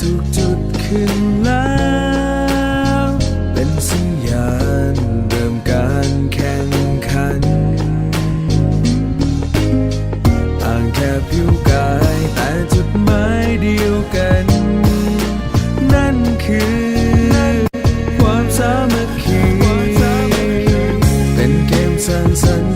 ถูกจุดขึ้นแล้ว เป็นสัญญาณเริ่มการแข่งขัน ต่างแค่ผิวกายแต่จุดหมายเดียวกัน นั่นคือ ความสามัคคีเป็นเกมสร้างสรรค์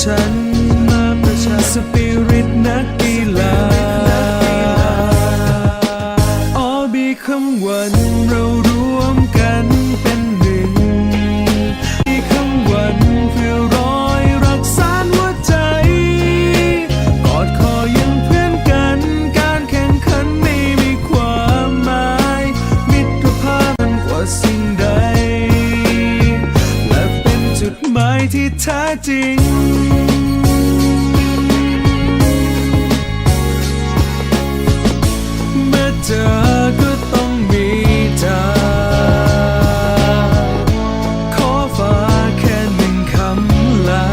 ชันมาประชันสปิริตนักกีฬาออบีคำวันเรา ที่แท้จริง เมื่อเจอก็ต้องมีเธอ ขอฟ้าแค่หนึ่งคำลา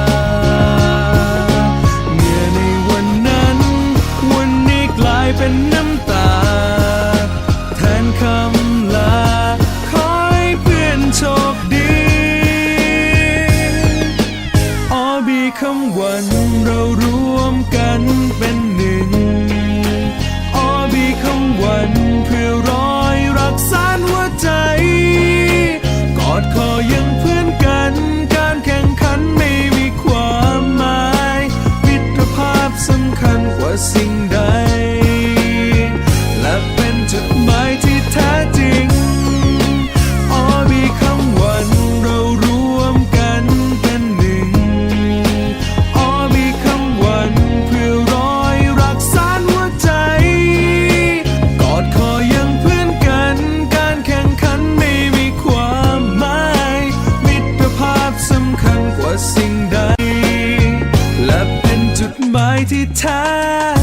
เมื่อในวันนั้น วันนี้กลายเป็นน้ำตา แทนคำ คำวันเรารวมกันเป็นหนึ่งอบีคำวันเพื่อร้อยายที่แท้